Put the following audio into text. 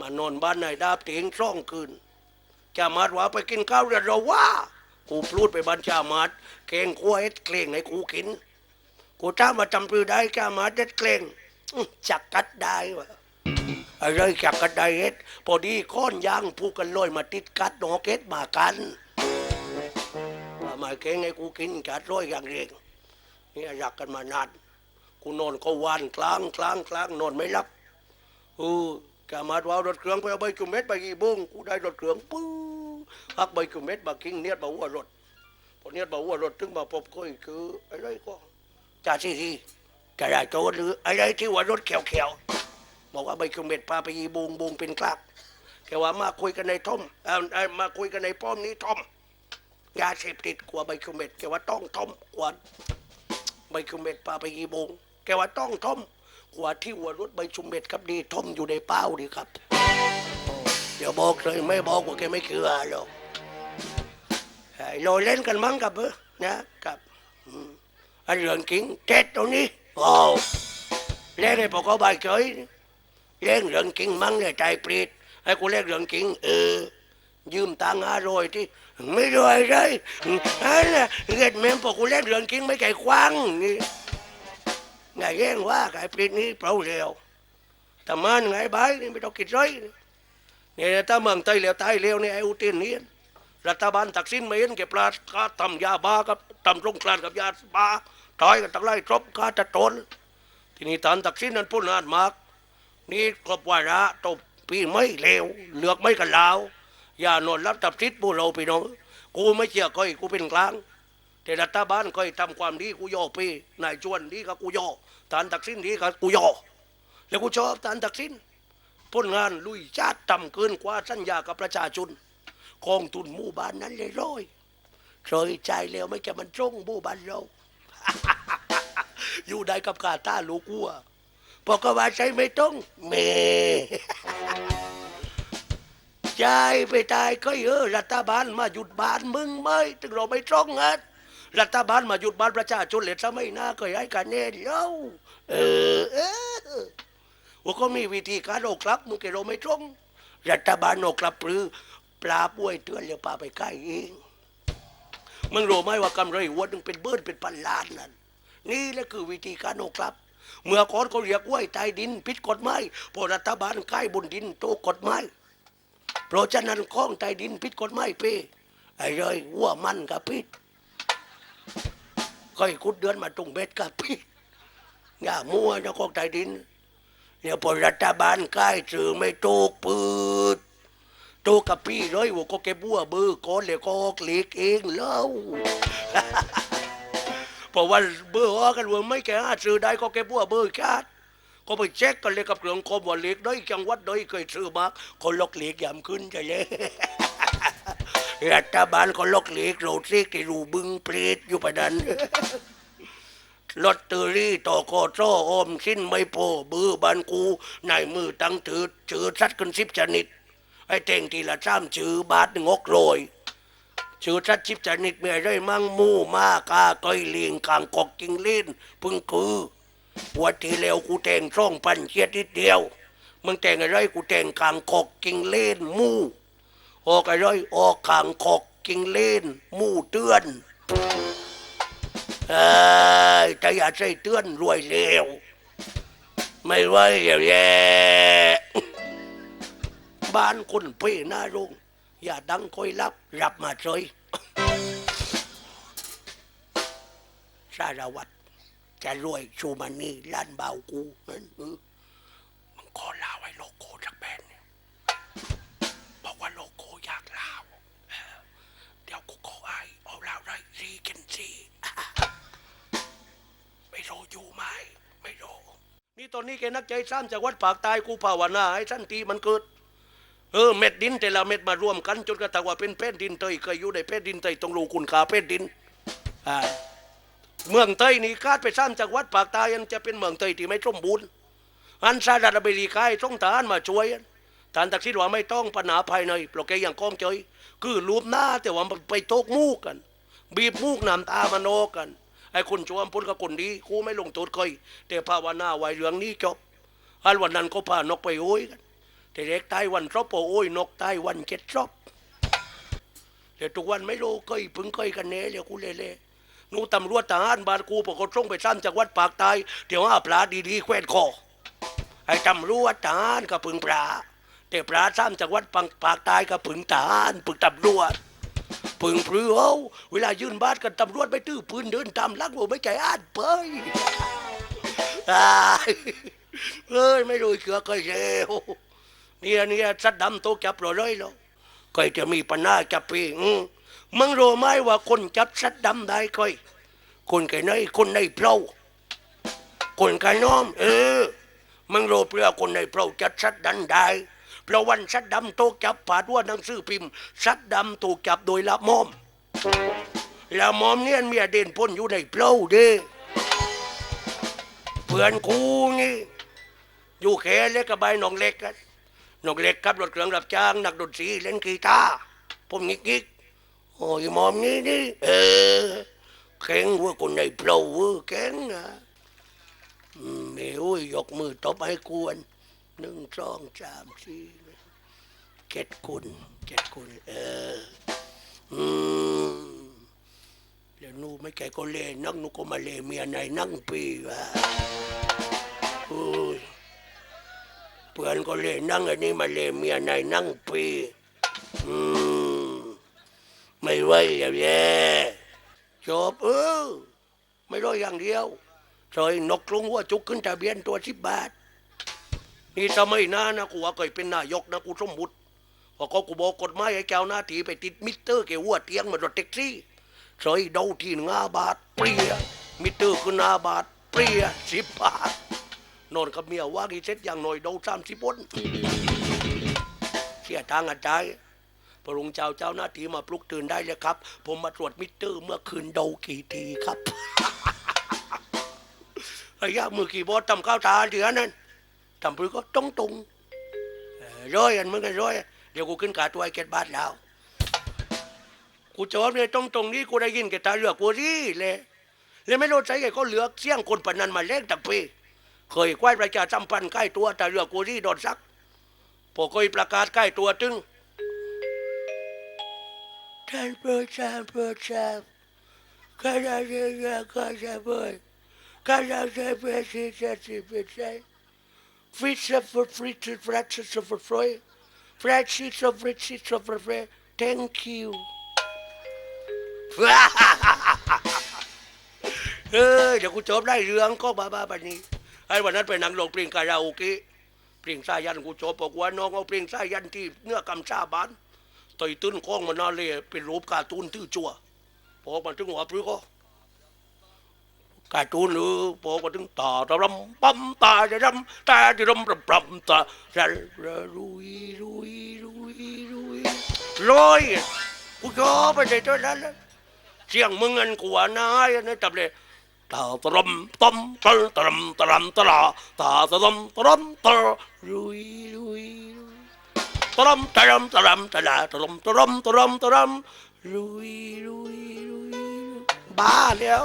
มานอนบ้านนายดาบเตียงช่องคืนจามาดว่าไปกินข้าวเรือเราว่ากูพูดไปบ้านจามาดเกงกล้วยเกรงให้กูกิน กูจ้ามาจำปือได้จามาดเด็ดเกรงจักกัดได้วะอะไรจักกัดได้เฮ็ดพอดีค้อนยางผูกกันลอยมาติดกัดหนอเก็ดมากันมาเกงให้กูกินกัดร้อยอย่างเร่งนี่รักกันมานานกูนอนก็วานกลางกลางกลางนอนไม่หลับเออ กามาดว่ารถเครื่องไปเอาใบจุเม็ดไปกี่บุ้งกูได้รถเครื่องปื้อฮักใบจุเม็ดมากิ้งเนียดมาหัวรถพอเนียดมาหัวรถถึงมาพบก็อีกคืออะไรก็จ่าสิทีกระดาษโจรหรืออะไรที่หัวรถเขียวเขียวๆบอกว่าใบจุเม็ดพาไปยีบุงบุงเป็นกลากแกว่ามาคุยกันในท่อมเออมาคุยกันในป้อมนี้ท่อมยาเสพติดกลัวใบจุเม็ดแกว่าต้องท่อมกว่าใบชุมเม็ดปลาไปกี่โมงแกว่าต้องท่อม กว่าที่หัวรถใบชุมเม็ดครับดีท่อมอยู่ในเป้าดีครับเดี๋ยวบอกเลยไม่บอกว่าแกไม่เชื่อหรอกไอ้โลเล่นกันมั้งกับเออนะครับอันเรื่องจริงเท็จตรงนี้โอ้เล่นให้พวกเขาใบเฉยเล่นเรื่องจริงมั้งเนี่ยใจปรีดให้กูเล่นเรื่องจริงเออยืมตังค์ห้าร้อยที่ไม่รวยเลยอันน่ะเงินแม่งพอกูเล่นเรื่องจริงไม่ไก่คว้างนี่ ไงแย่งว่าไก่ปลิดนี้เปล่าเร็วแต่มันไงบายนี่ไม่ต้องคิดร้อยเนี่ยถ้าเมืองไทยเร็วตายเร็วเนี่ยไอ้อุตินนี่รัฐบาลตักสินไม่เห็นเก็บปลาก็ทำยาบ้ากับทำสงกรานกับยาบ้าถอยกันตั้งไล่ครบกาจะโตนทีนี้ตอนตักสินนั้นพูดนานมาก นี่ครบวาระตบปีไม่เลวเลือกไม่กันลาวอย่านอนรับตับทิศพวกเราพี่น้องกูไม่เชื่อก้อยกูเป็นกลาง แต่รัฐบาลก้อยทำความดีกูย่อปีนายจวนดีกับกูย่อตานตักสินดีกับกูย่อแล้วกูชอบตานตักสินผลงานลุยชาติต่ำเกินกว่าสัญญากับประชาชนกองทุนหมู่บ้านนั้นเลยร้อยเคยใจแล้วไม่แก่มันตรงหมู่บ้านเรา อยู่ได้กับกาตาลูกัวพอกว่าใจไม่ต้องเมใจไปตายก็เออรัฐบาลมาหยุดบ้านมึงไหมถึงเราไม่ตรงงัน รัฐบาลมาหยุดบ้านประชาชนเหลือซะไม่น่าก็ให้กันแน่เล่าเออเออว่าก็มีวิธีการโอกลับมึงแกเราไม่ตรง รัฐบาลโอกลับหรือปลาป่วยเตือนแล้วปลาไปใกล้เองมึงรู้ไหมว่ากำไรหัวนึงเป็นเบิ้ลเป็นพันล้านนั่นนี่แหละคือวิธีการโอกลับเมื่อก่อนเขาเรียกว่าใต้ดินผิดกฎหมายพอรัฐบาลใกล้บนดินโตกฎหมายเพราะฉะนั้นข้องใต้ดินพิษกฎหมายเป้ไอ้เลยวัวมันกับพิษ ค่อยคุดเดือนมาตรงเบ็ดกับพิษอย่ามั่วนะข้องใต้ดินเนี่ยพอรัฐบาลใกล้สื่อไม่โตกปืดโตกับพี่เลยว่าก็แกบัวเบอร์ก้อนเลยก็ออกเหล็กเองแล้วเพราะว่าเบอร์ออกันว่าไม่แกหาซื้อได้ก็แกบัวเบอร์ชาติก็ไปเช็คกันเลยกับเรื่องคมว่าเล็กได้จังหวัดได้เคยซื้อมาคนลอกเล็กยำขึ้นใช่เลย รัฐบาลก็ลอกเล็กโรดเซ็กที่รูบึงเปรตอยู่ประดันลอตเตอรี่ต่อโคโซออมสิ้นไม่โพเบือบันกูในมือตั้งถือถือสัดกันสิบชนิดไอ้เต่งทีละสามชื่อบาทหนึ่งอกโรยชื่อสัดสิบชนิดมีอะไรมั่งมูมากาก้อยเลียงกางกอกจิงเล่นพึ่งคือวันที่แล้วกูแต่งช่องพันเชียดนิดเดียวมึงแต่งอะไรกูแต่งกางกอกกิงเล่นมู่ ออกอะไรออกกางกอกกิงเล่นมู่เตือนเอ้ยแต่อย่าใส่เตือนรวยเร็วไม่ไหวเดี๋ยวแย่บ้านคนเพ่หน้าโรงอย่าดังคอยรับรับมาเฉยสารวัตรจะรวยชูมันนี่ล้านเบากูนั่นเออ นี่ตอนนี้แกนักใจซ้ำจากวัดปากตายกูภาวนาให้ทันทีมันเกิดเออเม็ดดินแต่ละเม็ดมารวมกันจนกระทั่งว่าเป็นแผ่นดินเตยเคยอยู่ในแผ่นดินเตยต้องรู้คุณค่าแผ่นดินอ่าเมืองเตยนี่คาดไปสร้างจากวัดปากตายังจะเป็นเมืองเตยที่ไม่สมบูรณ์อันสหรัฐอเมริกาต้องทหารมาช่วยทานตักสินว่าไม่ต้องปัญหาภายในเพราแกอยังก้องเจยคือรูปหน้าแต่ว่ามันไปโตกมูกกัน บีบมูกน้ำตามันโนกัน ไอ้คนชวมพ้นกับคนดีกูไม่ลงโทษเคยแต่ภาวนาไว้เรื่องนี้จบอันวันนั้นก็พานกไปโอ้ยกันแต่เด็กตายวันรบโอ้ยนกตายวันเจ็ดรอบแต่ทุกวันไม่รู้เคยพึ่งเคยกันเน่เลยกูเล่เล่ๆนู่นตำรวจทหารบานกูปกติส่งไปซ้ำจากวัดปากตายเดี๋ยวหาปลาดีๆแขวนคอไอ้ตำรวจทหารก็พึ่งปลาแต่ปลาซ้ำจากวัดปากปากตายก็พึ่งทหารพึ่งตำรวจ ปึงปรือเอาเวลายื่นบ้านกันตำรวจไปตื้อปืนเดินตามลังผมไม่ใจอ่านเปยอ้ยเอ้ยไม่รู้เชือเคยเสียวเนี่ยเนี่ยสัดดำโตจับเราเลยแล้วเคยจะมีปัญหาจับปีอืมมึงรู้ไหมว่าคนจับสัดดำได้เคยคนไก่ในคนในเพลาคนไก่น้อม เออมึงรู้เปล่าคนในเพลาจับสัดดันได้ เพราะวันสัดดำโตกจับผ่าดว่าหนังสือพิมพ์สัดดำถูกจับโดยละมอมละมอมเนี่ยเมียเด่นพ้นอยู่ในเพลาเด้เพื่อนกูนี่อยู่แค่เล็กกับใบหนองเล็กกันหนองเล็กขับรถเครื่องรับจ้างนักดนตรีเล่นกีตาร์ผมงิกงิกโอ้ยมอมนี่นี่เออแข็งว่าคนในเพลาเว่าแข็งนะอืมเอ้ยยกมือตบให้กวน หนึ่งสองสามสี่เจ็ดคุณเจ็ดคุณเอออืมแล้วนูไม่แก่ก็เล่นักหนูก็มาเล่เมียในนั่งปีวะโอ้เพื่อนก็เล่นั่งอันนี้มาเล่เมียในนั่งปีอืมไม่ไหวแล้วแย่จบเออไม่ร้อยอย่างเดียวซอยนกกรุงว่าจุกขึ้นทะเบียนตัวสิบบาท นี่สมัยหน้านะกูว่าเคยเป็นนายกนะกูสมมุติพอเขากูบอกกฎหมายให้แก้วหน้าที่ไปติดมิเตอร์เกี่ยวหัวเตียงมารถแท็กซี่ซอยเดาที่หน้าบาทเปรียมิเตอร์คือห้าบาทเปรียสิบบาทนอนกับเมียว่ากี่เซ็ตอย่างหน่อยเดาสามสิบปนเสียทางอาจารย์พระองค์เจ้าเจ้าหน้าที่มาปลุกตื่นได้เลยครับ ผมมาตรวจมิเตอร์เมื่อคืนเดากี่ทีครับไอ้ยามือกี่บอสทำข้าวตาเดือนนั้น ทำปืนก็ตรงตรงร้อยอันมึงกันร้อยเดี๋ยวกูขึ้นกาตัวไอ้เก็ดบาทแล้วกูจอดเนี่ยตรงตรงนี้กูได้ยินแกตาเหลือกกูรี่เลยเลยไม่รู้ใจไงเขาเหลือกเสี่ยงคนปนันมาเล่นตักปีเคยควายประชาสัมพันธ์ใกล้ตัวตาเหลือกกูรี่โดนซักพอเคยประกาศใกล้ตัวตึงท่านประชาประชาข้าราชการข้าราชการข้าราชการเป็นสิ่งที่เป็น ใจ Free for free to practice for free. Practice for free for free. Thank you. เออเดี๋ยวกูจบได้เรื่องก็บ้าบ้าแบบนี้ไอ้วันนั้นไปนั่งลงเพลงคาราโอเกะเพลงสายันกูจบบอกว่าน้องเอาเพลงสายันที่เนื้อกำชาบานต่อยตื้นข้องมันน่าเลยเป็นรูปการ์ตูนตื้อจั่วพอมาถึงหัวพรื้ก็ การจูนหรือพอมาถึงตาตะรำปั๊มตาจะรำตาจะรำรำรำตาจะรุยรุยรุยรุยลอยกูชอบไปเลยตัวนั้นเสียงมึงเงินกว่านายนะจับเลยตาตะรำต้มตะตะรำตะรำตะลาตาตะรำตะรำตะรุยรุยรุยตะรำตะรำตะรำตะลาตะรำตะรำตะรำตะรำรุยรุยรุยรุยบ้าแล้ว